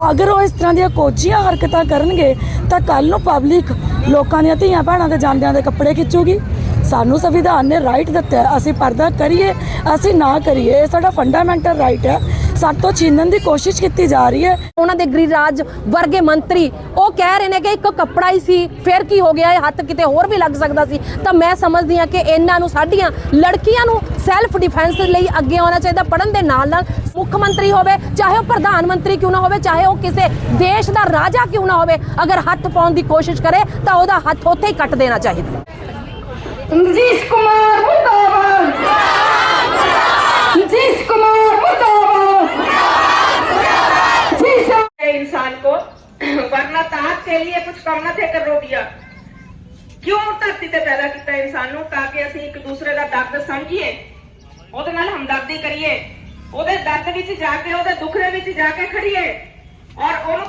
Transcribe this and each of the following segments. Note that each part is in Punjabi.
ਅਗਰ ਉਹ ਇਸ ਤਰ੍ਹਾਂ ਦੀਆਂ ਕੋਚੀਆਂ ਹਰਕਤਾਂ ਕਰਨਗੇ, ਤਾਂ ਕੱਲ ਨੂੰ ਪਬਲਿਕ ਲੋਕਾਂ ਦੀਆਂ ਧੀਆਂ ਭੈਣਾਂ ਦੇ ਜਾਂਦਿਆਂ ਦੇ ਕੱਪੜੇ ਖਿੱਚੂਗੀ। ਸਾਨੂੰ ਸੰਵਿਧਾਨ ਨੇ ਰਾਈਟ ਦਿੱਤਾ ਅਸੀਂ ਪਰਦਾ ਕਰੀਏ, ਅਸੀਂ ਨਾ ਕਰੀਏ, ਇਹ ਸਾਡਾ ਫੰਡਾਮੈਂਟਲ ਰਾਈਟ ਹੈ। ਸਾਡੇ ਤੋਂ ਛੀਨਣ ਦੀ ਕੋਸ਼ਿਸ਼ ਕੀਤੀ ਜਾ ਰਹੀ ਹੈ। ਉਹਨਾਂ ਦੇ ਗ੍ਰੀਰਾਜ ਵਰਗੇ ਮੰਤਰੀ ਉਹ ਕਹਿ ਰਹੇ ਨੇ ਕਿ ਇੱਕ ਕੱਪੜਾ ਹੀ ਸੀ ਫਿਰ ਕੀ ਹੋ ਗਿਆ ਇਹ ਹੱਥ ਕਿਤੇ ਹੋਰ ਵੀ ਲੱਗ ਸਕਦਾ ਸੀ। ਤਾਂ ਮੈਂ ਸਮਝਦੀ ਹਾਂ ਕਿ ਇਹਨਾਂ ਨੂੰ ਸਾਡੀਆਂ ਲੜਕੀਆਂ ਨੂੰ ਸੈਲਫ ਡਿਫੈਂਸ ਲਈ ਅੱਗੇ ਆਉਣਾ ਚਾਹੀਦਾ ਪੜਨ ਦੇ ਨਾਲ ਨਾਲ ਮੁੱਖ ਮੰਤਰੀ ਹੋਵੇ ਚਾਹੇ ਉਹ ਪ੍ਰਧਾਨ ਮੰਤਰੀ ਕਿਉਂ ਨਾ ਹੋਵੇ ਚਾਹੇ ਉਹ ਕਿਸੇ ਦੇਸ਼ ਦਾ ਰਾਜਾ ਕਿਉਂ ਨਾ ਹੋਵੇ ਅਗਰ ਹੱਥ ਪਾਉਣ ਦੀ ਕੋਸ਼ਿਸ਼ ਕਰੇ ਤਾਂ ਉਹਦਾ ਹੱਥ ਉੱਥੇ ਹੀ ਕੱਟ ਦੇਣਾ ਚਾਹੀਦਾ। ਮਜੀਸ਼ ਕੁਮਾਰ ਹੁੰਦੀ ਆ। ਕਿਉਂ ਧਰਤੀ ਤੇ ਪੈਦਾ ਕੀਤਾ ਇਨਸਾਨ ਨੂੰ? ਤਾਂ ਕਿ ਅਸੀਂ ਇੱਕ ਦੂਸਰੇ ਦਾ ਦਰਦ ਸਮਝੀਏ। ਉਹਦੇ ਨਾਲ ਹਮਦਰਦੀ ਕਰੀਏ। ਉਹਦੇ ਦਰਦ ਵਿੱਚ ਜਾ ਕੇ, ਉਹਦੇ ਦੁੱਖ ਦੇ ਵਿੱਚ ਜਾ ਕੇ ਖੜੀਏ। ਔਰ ਉਹਨੂੰ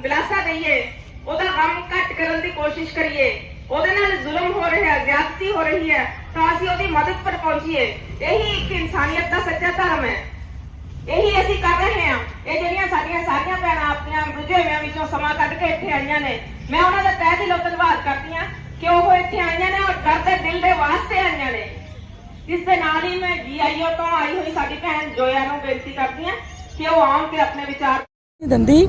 ਵਿਲਾਸਾ ਦੇਈਏ। ਉਹਦਾ ਗਮ ਘੱਟ ਕਰਨ ਦੀ ਕੋਸ਼ਿਸ਼ ਕਰੀਏ। ਉਹਦੇ ਨਾਲ ਜ਼ੁਲਮ ਹੋ ਰਿਹਾ ਹੈ, ਜ਼ਿਆਦਤੀ ਹੋ ਰਹੀ ਹੈ। ਤਾਂ ਅਸੀਂ ਉਹਦੀ ਮਦਦ ਪਰ ਪਹੁੰਚੀਏ। ਇਹੀ ਇੱਕ ਇਨਸਾਨੀਅਤ ਦਾ ਸੱਚਾ ਧਰਮ ਹੈ। ਇਹੀ ਅਸੀਂ ਕਰ ਰਹੇ ਹਾਂ। ਇਹ ਜਿਹੜੀਆਂ ਸਾਡੀਆਂ ਸਾਰੀਆਂ ਭੈਣਾਂ ਆਪਣੀਆਂ ਰੁਝੇਵਿਆਂ ਵਿੱਚੋਂ ਸਮਾਂ ਕੱਢ ਕੇ ਇੱਥੇ ਆਈਆਂ ਨੇ, ਮੈਂ ਉਹਨਾਂ ਦਾ ਤਹਿ ਦਿਲੋਂ ਧੰਨਵਾਦ ਕਰਦੀ ਹਾਂ ਕਿ ਉਹ ਇੱਥੇ ਆਈਆਂ ਨੇ ਔਰ ਡਰਦੇ ਦਿਲ ਦੇ ਵਾਸਤੇ ਆਈਆਂ ਨੇ। ਇਸ ਦੇ ਨਾਲ ਹੀ ਮੈਂ ਜੀਆਈਓ ਤੋਂ ਆਈ ਹੋਈ ਸਾਡੀ ਭੈਣ ਜੋਇਆ ਨੂੰ ਬੇਨਤੀ ਕਰਦੀ ਹਾਂ ਕਿ ਉਹ ਆਉਣ ਤੇ ਆਪਣੇ ਵਿਚਾਰ ਨਹੀਂ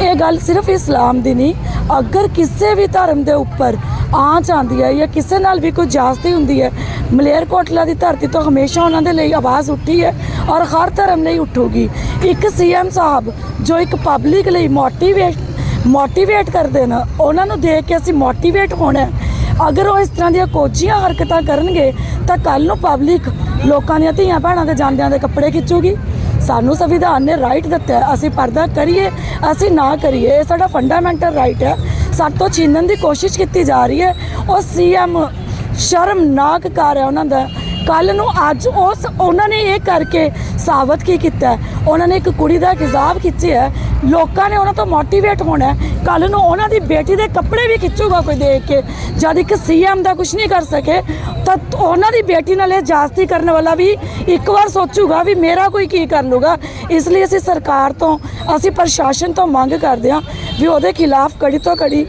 ਇਹ ਗੱਲ ਸਿਰਫ ਇਸਲਾਮ ਦੀ ਨਹੀਂ, ਅਗਰ ਕਿਸੇ ਵੀ ਧਰਮ ਦੇ ਉੱਪਰ ਆਂਚ ਆਉਂਦੀ ਹੈ ਜਾਂ ਕਿਸੇ ਨਾਲ ਵੀ ਕੋਈ ਜਾਸਤੀ ਹੁੰਦੀ ਹੈ ਮਲੇਰਕੋਟਲਾ ਦੀ ਧਰਤੀ ਤੋਂ ਹਮੇਸ਼ਾ ਉਹਨਾਂ ਦੇ ਲਈ ਆਵਾਜ਼ ਉੱਠੀ ਹੈ ਔਰ ਹਰ ਧਰਮ ਲਈ ਉੱਠੂਗੀ। ਇੱਕ ਸੀਐਮ ਸਾਹਿਬ ਜੋ ਇੱਕ ਪਬਲਿਕ ਲਈ ਮੋਟੀਵੇਟ ਮੋਟੀਵੇਟ ਕਰਦੇ ਨੇ, ਉਹਨਾਂ ਨੂੰ ਦੇਖ ਕੇ ਅਸੀਂ ਮੋਟੀਵੇਟ ਹੋਣਾ ਅਗਰ ਉਹ ਇਸ ਤਰ੍ਹਾਂ ਦੀਆਂ ਕੋਝੀਆਂ ਹਰਕਤਾਂ ਕਰਨਗੇ, ਤਾਂ ਕੱਲ ਨੂੰ ਪਬਲਿਕ ਲੋਕਾਂ ਦੀਆਂ ਧੀਆਂ ਭੈਣਾਂ ਦੇ ਜਾਂਦਿਆਂ ਦੇ ਕੱਪੜੇ ਖਿੱਚੂਗੀ। ਸਾਨੂੰ ਸੰਵਿਧਾਨ ਨੇ ਰਾਈਟ ਦਿੱਤਾ ਅਸੀਂ ਪਰਦਾ ਕਰੀਏ, ਅਸੀਂ ਨਾ ਕਰੀਏ, ਇਹ ਸਾਡਾ ਫੰਡਾਮੈਂਟਲ ਰਾਈਟ ਹੈ। ਸਾਡੇ ਤੋਂ ਛੀਨਣ ਦੀ ਕੋਸ਼ਿਸ਼ ਕੀਤੀ ਜਾ ਰਹੀ ਹੈ। ਉਹ ਸੀਐਮ ਸ਼ਰਮਨਾਕ ਕਰ ਹੈ ਉਹਨਾਂ ਦਾ। ਕੱਲ ਨੂੰ ਅੱਜ ਉਸ, ਉਹਨਾਂ ਨੇ ਇਹ ਕਰਕੇ ਸਾਬਤ ਕੀ ਕੀਤਾ ਉਹਨਾਂ ਨੇ ਇੱਕ ਕੁੜੀ ਦਾ ਗਿਜ਼ਾਬ ਖਿੱਚਿਆ ਹੈ। ਲੋਕਾਂ ਨੇ ਉਹਨਾਂ ਤੋਂ ਮੋਟੀਵੇਟ ਹੋਣਾ ਕੱਲ ਨੂੰ ਉਹਨਾਂ ਦੀ ਬੇਟੀ ਦੇ ਕੱਪੜੇ ਵੀ ਖਿੱਚੂਗਾ ਕੋਈ ਦੇਖ ਕੇ। ਜਦ ਇੱਕ ਸੀਐਮ ਦਾ ਕੁਝ ਨਹੀਂ ਕਰ ਸਕੇ, ਤਾਂ ਉਹਨਾਂ ਦੀ ਬੇਟੀ ਨਾਲ ਇਹ ਜਾਸਤੀ ਕਰਨ ਵਾਲਾ ਵੀ ਇੱਕ ਵਾਰ ਸੋਚੂਗਾ ਵੀ ਮੇਰਾ ਕੋਈ ਕੀ ਕਰ ਲੂਗਾ। ਇਸ ਲਈ ਅਸੀਂ ਸਰਕਾਰ ਤੋਂ, ਅਸੀਂ ਪ੍ਰਸ਼ਾਸਨ ਤੋਂ ਮੰਗ ਕਰਦੇ ਹਾਂ ਵੀ ਉਹਦੇ ਖਿਲਾਫ ਕੜੀ ਤੋਂ ਕੜੀ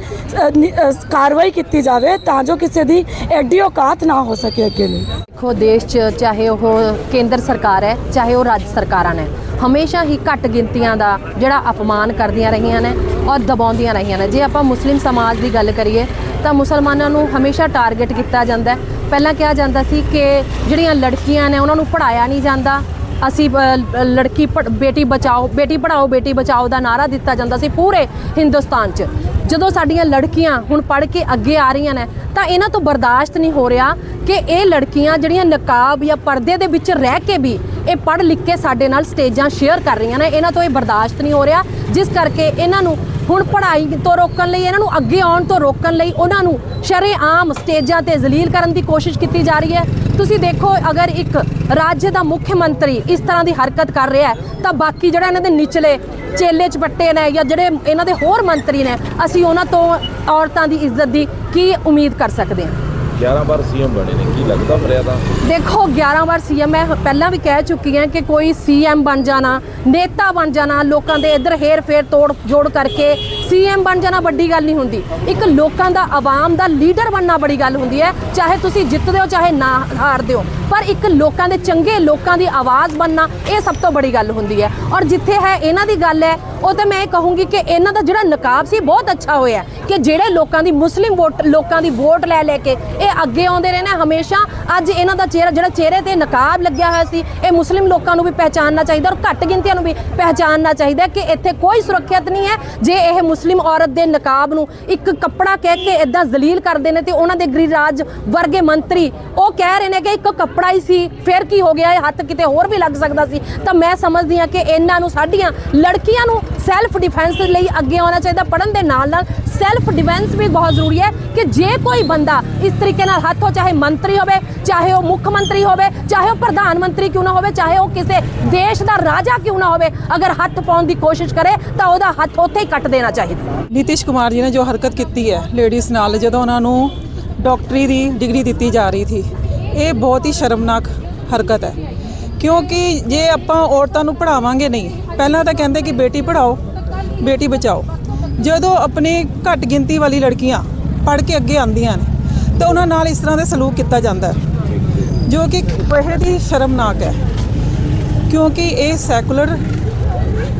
ਕਾਰਵਾਈ ਕੀਤੀ ਜਾਵੇ ਤਾਂ ਜੋ ਕਿਸੇ ਦੀ ਐਡੀ ਔਕਾਤ ਨਾ ਹੋ ਸਕੇ ਅੱਗੇ ਲਈ। ਦੇਖੋ, ਦੇਸ਼ 'ਚ ਚਾਹੇ ਉਹ ਕੇਂਦਰ ਸਰਕਾਰ ਹੈ, ਚਾਹੇ ਉਹ ਰਾਜ ਸਰਕਾਰਾਂ ਨੇ, ਹਮੇਸ਼ਾ ਹੀ ਘੱਟ ਗਿਣਤੀਆਂ ਦਾ ਜਿਹੜਾ ਅਪਮਾਨ ਕਰਦੀਆਂ ਰਹੀਆਂ ਨੇ ਔਰ ਦਬਾਉਂਦੀਆਂ ਰਹੀਆਂ ਨੇ। ਜੇ ਆਪਾਂ ਮੁਸਲਿਮ ਸਮਾਜ ਦੀ ਗੱਲ ਕਰੀਏ, ਤਾਂ ਮੁਸਲਮਾਨਾਂ ਨੂੰ ਹਮੇਸ਼ਾ ਟਾਰਗੇਟ ਕੀਤਾ ਜਾਂਦਾ ਪਹਿਲਾਂ ਕਿਹਾ ਜਾਂਦਾ ਸੀ ਕਿ ਜਿਹੜੀਆਂ ਲੜਕੀਆਂ ਨੇ, ਉਹਨਾਂ ਨੂੰ ਪੜਾਇਆ ਨਹੀਂ ਜਾਂਦਾ। ਅਸੀਂ ਲੜਕੀ ਪੜ੍ਹ- ਬੇਟੀ ਬਚਾਓ, ਬੇਟੀ ਪੜਾਓ, ਬੇਟੀ ਬਚਾਓ ਦਾ ਨਾਰਾ ਦਿੱਤਾ ਜਾਂਦਾ ਸੀ ਪੂਰੇ ਹਿੰਦੁਸਤਾਨ 'ਚ। ਜਦੋਂ ਸਾਡੀਆਂ ਲੜਕੀਆਂ ਹੁਣ ਪੜ੍ਹ ਕੇ ਅੱਗੇ ਆ ਰਹੀਆਂ ਨੇ, ਤਾਂ ਇਹਨਾਂ ਤੋਂ ਬਰਦਾਸ਼ਤ ਨਹੀਂ ਹੋ ਰਿਹਾ ਕਿ ਇਹ ਲੜਕੀਆਂ ਜਿਹੜੀਆਂ ਨਕਾਬ ਜਾਂ ਪਰਦੇ ਦੇ ਵਿੱਚ ਰਹਿ ਕੇ ਵੀ ਇਹ ਪੜ੍ਹ ਲਿਖ ਕੇ ਸਾਡੇ ਨਾਲ ਸਟੇਜਾਂ ਸ਼ੇਅਰ ਕਰ ਰਹੀਆਂ ਨੇ। ਇਹਨਾਂ ਤੋਂ ਇਹ ਬਰਦਾਸ਼ਤ ਨਹੀਂ ਹੋ ਰਿਹਾ, ਜਿਸ ਕਰਕੇ ਇਹਨਾਂ ਨੂੰ ਹੁਣ ਪੜ੍ਹਾਈ ਤੋਂ ਰੋਕਣ ਲਈ, ਇਹਨਾਂ ਨੂੰ ਅੱਗੇ ਆਉਣ ਤੋਂ ਰੋਕਣ ਲਈ ਉਹਨਾਂ ਨੂੰ ਸ਼ਰੇਆਮ ਸਟੇਜਾਂ ਤੇ ਜ਼ਲੀਲ ਕਰਨ ਦੀ ਕੋਸ਼ਿਸ਼ ਕੀਤੀ ਜਾ ਰਹੀ ਹੈ। ਤੁਸੀਂ ਦੇਖੋ, ਅਗਰ ਇੱਕ ਰਾਜ ਦਾ ਮੁੱਖ ਮੰਤਰੀ ਇਸ ਤਰ੍ਹਾਂ ਦੀ ਹਰਕਤ ਕਰ ਰਿਹਾ ਤਾਂ ਬਾਕੀ ਜਿਹੜਾ ਇਹਨਾਂ ਦੇ ਨਿਚਲੇ ਚੇਲੇ ਚਪੱਟੇ ਨੇ ਜਾਂ ਜਿਹੜੇ ਇਹਨਾਂ ਦੇ ਹੋਰ ਮੰਤਰੀ ਨੇ, ਅਸੀਂ ਉਹਨਾਂ ਤੋਂ ਔਰਤਾਂ ਦੀ ਇੱਜ਼ਤ ਦੀ ਕੀ ਉਮੀਦ ਕਰ ਸਕਦੇ ਹਾਂ? 11 ਵਾਰ ਸੀਐਮ ਬਣੇ ਨੇ, ਕੀ ਲੱਗਦਾ ਮਰਿਆਦਾ ਦੇਖੋ 11 ਵਾਰ ਸੀਐਮ, ਮੈਂ ਪਹਿਲਾਂ ਵੀ ਕਹਿ ਚੁੱਕੀ ਹਾਂ ਕਿ ਕੋਈ ਸੀਐਮ ਬਣ ਜਾਣਾ, ਨੇਤਾ ਬਣ ਜਾਣਾ, ਲੋਕਾਂ ਦੇ ਇੱਧਰ ਹੇਰ ਫੇਰ ਤੋੜ ਜੋੜ ਕਰਕੇ ਸੀਐਮ ਬਣ ਜਾਣਾ ਵੱਡੀ ਗੱਲ ਨਹੀਂ ਹੁੰਦੀ। ਇੱਕ ਲੋਕਾਂ ਦਾ ਆਵਾਮ ਦਾ ਲੀਡਰ ਬਣਨਾ ਬੜੀ ਗੱਲ ਹੁੰਦੀ ਹੈ, ਚਾਹੇ ਤੁਸੀਂ ਜਿੱਤਦੇ ਹੋ, ਚਾਹੇ ਨਾ ਹਾਰਦੇ ਹੋ। ਪਰ ਇੱਕ ਲੋਕਾਂ ਦੇ ਚੰਗੇ ਲੋਕਾਂ ਦੀ ਆਵਾਜ਼ ਬਣਨਾ, ਇਹ ਸਭ ਤੋਂ ਬੜੀ ਗੱਲ ਹੁੰਦੀ ਹੈ। ਔਰ ਜਿੱਥੇ ਹੈ ਇਹਨਾਂ ਦੀ ਗੱਲ ਹੈ, ਉਹ ਤੇ ਮੈਂ ਇਹ ਕਹੂੰਗੀ ਕਿ ਇਹਨਾਂ ਦਾ ਜਿਹੜਾ ਨਕਾਬ ਸੀ, ਬਹੁਤ ਅੱਛਾ ਹੋਇਆ ਕਿ ਜਿਹੜੇ ਲੋਕਾਂ ਦੀ ਮੁਸਲਿਮ ਵੋਟ, ਲੋਕਾਂ ਦੀ ਵੋਟ ਲੈ ਲੈ ਕੇ, ਇਹ ਅੱਗੇ ਆਉਂਦੇ ਰਹੇ ਨੇ ਹਮੇਸ਼ਾ। ਅੱਜ ਇਹਨਾਂ ਦਾ ਚਿਹਰਾ, ਜਿਹੜਾ ਚਿਹਰੇ ਤੇ ਨਕਾਬ ਲੱਗਿਆ ਹੋਇਆ ਸੀ, ਇਹ ਮੁਸਲਿਮ ਲੋਕਾਂ ਨੂੰ ਵੀ ਪਹਿਚਾਨਣਾ ਚਾਹੀਦਾ ਔਰ ਘੱਟ ਗਿਣਤੀਆਂ ਨੂੰ ਵੀ ਪਹਿਚਾਨਣਾ ਚਾਹੀਦਾ ਕਿ ਇੱਥੇ ਕੋਈ ਸੁਰੱਖਿਅਤ ਨਹੀਂ ਹੈ। ਜੇ ਇਹ ਮੁਸਲਿਮ ਔਰਤ ਦੇ ਨਕਾਬ ਨੂੰ ਇੱਕ ਕੱਪੜਾ ਕਹਿ ਕੇ ਇਦਾਂ ਜ਼ਲੀਲ ਕਰਦੇ ਨੇ ਤੇ ਉਹਨਾਂ ਦੇ ਗ੍ਰਿਹਰਾਜ ਵਰਗੇ ਮੰਤਰੀ, ਉਹ ਕਹਿ ਰਹੇ ਨੇ ਕਿ ਇੱਕ ਕੱਪੜਾ ਹੀ ਸੀ, ਫਿਰ ਕੀ ਹੋ ਗਿਆ? ਇਹ ਹੱਥ ਕਿਤੇ ਹੋਰ ਵੀ ਲੱਗ ਸਕਦਾ ਸੀ। ਤਾਂ ਮੈਂ ਸਮਝਦੀ ਹਾਂ ਕਿ ਇਹਨਾਂ ਨੂੰ, ਸਾਡੀਆਂ ਲੜਕੀਆਂ ਨੂੰ ਸੈਲਫ ਡਿਫੈਂਸ ਲਈ ਅੱਗੇ ਆਉਣਾ ਚਾਹੀਦਾ ਪੜਨ ਦੇ ਨਾਲ ਨਾਲ ਸੈਲਫ ਡਿਫੈਂਸ ਵੀ ਬਹੁਤ ਜ਼ਰੂਰੀ ਹੈ ਕਿ ਜੇ ਕੋਈ ਬੰਦਾ ਇਸ ਤਰੀਕੇ ਨਾਲ ਹੱਥ ਹੋ, ਚਾਹੇ ਮੰਤਰੀ ਹੋਵੇ, ਚਾਹੇ ਉਹ ਮੁੱਖ ਮੰਤਰੀ ਹੋਵੇ, ਚਾਹੇ ਉਹ ਪ੍ਰਧਾਨ ਮੰਤਰੀ ਕਿਉਂ ਨਾ ਹੋਵੇ, ਚਾਹੇ ਉਹ ਕਿਸੇ ਦੇਸ਼ ਦਾ ਰਾਜਾ ਕਿਉਂ ਨਾ ਹੋਵੇ, ਅਗਰ ਹੱਥ ਪਾਉਣ ਦੀ ਕੋਸ਼ਿਸ਼ ਕਰੇ, ਤਾਂ ਉਹਦਾ ਹੱਥ ਉੱਥੇ ਹੀ ਕੱਟ ਦੇਣਾ ਚਾਹੀਦਾ। ਨੀਤਿਸ਼ ਕੁਮਾਰ ਜੀ ਨੇ ਜੋ ਹਰਕਤ ਕੀਤੀ ਹੈ ਲੇਡੀਜ਼ ਨਾਲ, ਜਦੋਂ ਉਹਨਾਂ ਨੂੰ ਡਾਕਟਰੀ ਦੀ ਡਿਗਰੀ ਦਿੱਤੀ ਜਾ ਰਹੀ ਸੀ, ਇਹ ਬਹੁਤ ਹੀ ਸ਼ਰਮਨਾਕ ਹਰਕਤ ਹੈ। ਕਿਉਂਕਿ ਜੇ ਆਪਾਂ ਔਰਤਾਂ ਨੂੰ ਪੜਾਵਾਂਗੇ ਨਹੀਂ, ਪਹਿਲਾਂ ਤਾਂ ਕਹਿੰਦੇ ਕਿ ਬੇਟੀ ਪੜਾਓ ਬੇਟੀ ਬਚਾਓ। ਜਦੋਂ ਆਪਣੇ ਘੱਟ ਗਿਣਤੀ ਵਾਲੀ ਲੜਕੀਆਂ ਪੜ੍ਹ ਕੇ ਅੱਗੇ ਆਉਂਦੀਆਂ ਨੇ ਤਾਂ ਉਹਨਾਂ ਨਾਲ ਇਸ ਤਰ੍ਹਾਂ ਦਾ ਸਲੂਕ ਕੀਤਾ ਜਾਂਦਾ ਜੋ ਕਿ ਬਹੁਤ ਹੀ ਸ਼ਰਮਨਾਕ ਹੈ, ਕਿਉਂਕਿ ਇਹ ਸੈਕੂਲਰ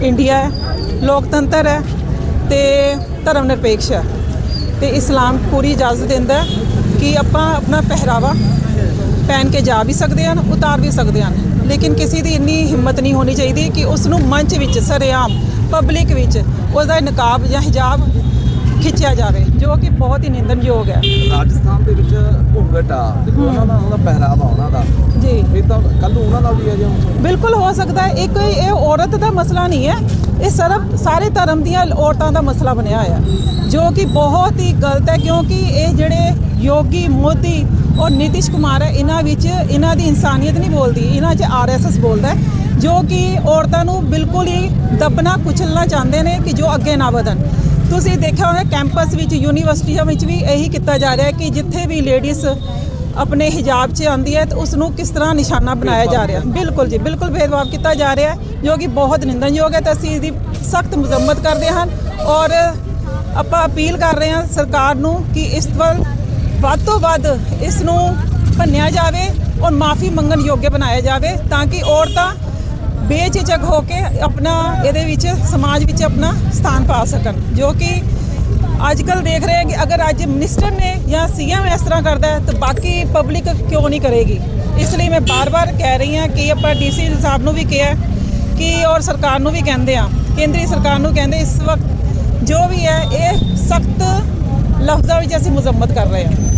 ਇੰਡੀਆ ਹੈ, ਲੋਕਤੰਤਰ ਹੈ ਤੇ ਧਰਮ ਨਿਰਪੇਖ ਹੈ ਤੇ ਇਸਲਾਮ ਪੂਰੀ ਇਜਾਜ਼ਤ ਦਿੰਦਾ ਕਿ ਆਪਾਂ ਆਪਣਾ ਪਹਿਰਾਵਾ ਪਹਿਨ ਕੇ ਜਾ ਵੀ ਸਕਦੇ ਹਨ, ਉਤਾਰ ਵੀ ਸਕਦੇ ਹਨ, ਲੇਕਿਨ ਕਿਸੇ ਦੀ ਇੰਨੀ ਹਿੰਮਤ ਨਹੀਂ ਹੋਣੀ ਚਾਹੀਦੀ ਕਿ ਉਸ ਨੂੰ ਮੰਚ ਵਿੱਚ, ਸਰੇਆਮ ਪਬਲਿਕ ਵਿੱਚ, ਉਹਦਾ ਨਕਾਬ ਜਾਂ ਹਿਜਾਬ ਖਿੱਚਿਆ ਜਾਵੇ ਜੋ ਕਿ ਬਹੁਤ ਹੀ ਨਿੰਦਣਯੋਗ ਹੈ। ਰਾਜਸਥਾਨ ਦੇ ਵਿੱਚ ਘੁੰਗਟ ਆ ਤੇ ਉਹਨਾਂ ਦਾ ਉਹਨਾਂ ਦਾ ਪਹਿਰਾਵਾ ਉਹਨਾਂ ਦਾ। ਜੀ। ਇਹ ਤਾਂ ਕੱਲ ਨੂੰ ਉਹਨਾਂ ਨਾਲ ਵੀ ਆ ਜਾਓ ਬਿਲਕੁਲ ਹੋ ਸਕਦਾ ਹੈ ਇਹ ਕੋਈ ਇਹ ਔਰਤ ਦਾ ਮਸਲਾ ਨਹੀਂ ਹੈ ਇਹ ਸਰਬ ਸਾਰੇ ਧਰਮ ਦੀਆਂ ਔਰਤਾਂ ਦਾ ਮਸਲਾ ਬਣਿਆ ਹੋਇਆ ਜੋ ਕਿ ਬਹੁਤ ਹੀ ਗਲਤ ਹੈ ਕਿਉਂਕਿ ਇਹ ਜਿਹੜੇ ਯੋਗੀ ਮੋਦੀ ਔਰ ਨਿਤਿਸ਼ ਕੁਮਾਰ ਹੈ ਇਹਨਾਂ ਵਿੱਚ ਇਹਨਾਂ ਦੀ ਇਨਸਾਨੀਅਤ ਨਹੀਂ ਬੋਲਦੀ ਇਹਨਾਂ 'ਚ ਆਰਐਸਐਸ ਬੋਲਦਾ ਜੋ ਕਿ ਔਰਤਾਂ ਨੂੰ ਬਿਲਕੁਲ ਹੀ ਦਬਨਾ ਕੁਚਲਣਾ ਚਾਹੁੰਦੇ ਨੇ ਕਿ ਜੋ ਅੱਗੇ ਨਾ ਵਧਣ। ਤੁਸੀਂ ਦੇਖਿਆ ਹੋਣਾ ਕੈਂਪਸ ਵਿੱਚ ਯੂਨੀਵਰਸਿਟੀਆਂ ਵਿੱਚ ਵੀ ਇਹੀ ਕੀਤਾ ਜਾ ਰਿਹਾ ਹੈ ਕਿ ਜਿੱਥੇ ਵੀ ਲੇਡੀਜ਼ ਆਪਣੇ ਹਿਜਾਬ 'ਚ ਆਉਂਦੀ ਹੈ ਤਾਂ ਉਸ ਨੂੰ ਕਿਸ ਤਰ੍ਹਾਂ ਨਿਸ਼ਾਨਾ ਬਣਾਇਆ ਜਾ ਰਿਹਾ। ਬਿਲਕੁਲ ਜੀ ਬਿਲਕੁਲ ਭੇਦਭਾਵ ਕੀਤਾ ਜਾ ਰਿਹਾ ਜੋ ਕਿ ਬਹੁਤ ਨਿੰਦਣਯੋਗ ਹੈ ਤੇ ਅਸੀਂ ਇਹਦੀ ਸਖਤ ਮੁਜ਼ੰਮਤ ਕਰਦੇ ਹਾਂ ਔਰ ਆਪਾਂ ਅਪੀਲ ਕਰ ਰਹੇ ਹਾਂ ਸਰਕਾਰ ਨੂੰ ਕਿ ਇਸ ਵੱਲ ਵੱਧ ਤੋਂ ਵੱਧ ਇਸ ਨੂੰ ਭੰਨਿਆ ਜਾਵੇ ਔਰ ਮਾਫੀ ਮੰਗਣ ਯੋਗ ਬਣਾਇਆ ਜਾਵੇ ਤਾਂ ਕਿ ਔਰਤਾਂ ਬੇਝਿਜਕ ਹੋ ਕੇ ਆਪਣਾ ਇਹਦੇ ਵਿੱਚ, ਸਮਾਜ ਵਿੱਚ ਆਪਣਾ ਸਥਾਨ ਪਾ ਸਕਣ। ਜੋ ਕਿ ਅੱਜ ਕੱਲ ਦੇਖ ਰਹੇ ਹਾਂ ਕਿ ਅਗਰ ਅੱਜ ਮਿਨਿਸਟਰ ਨੇ ਜਾਂ ਸੀਐਮ ਇਸ ਤਰ੍ਹਾਂ ਕਰਦਾ ਹੈ, ਤਾਂ ਬਾਕੀ ਪਬਲਿਕ ਕਿਉਂ ਨਹੀਂ ਕਰੇਗੀ? ਇਸ ਲਈ ਮੈਂ ਬਾਰ-ਬਾਰ ਕਹਿ ਰਹੀ ਹਾਂ ਕਿ ਆਪਾਂ ਡੀਸੀ ਸਾਹਿਬ ਨੂੰ ਵੀ ਕਿਹਾ ਕਿ, ਔਰ ਸਰਕਾਰ ਨੂੰ ਵੀ ਕਹਿੰਦੇ ਆ ਕੇਂਦਰੀ ਸਰਕਾਰ ਨੂੰ ਕਹਿੰਦੇ ਇਸ ਵਕਤ ਜੋ ਵੀ ਹੈ, ਇਹ ਸਖਤ ਲਫ਼ਜ਼ਾਂ ਵਿੱਚ ਅਸੀਂ ਮੁਜ਼ੰਮਤ ਕਰ ਰਹੇ ਹਾਂ।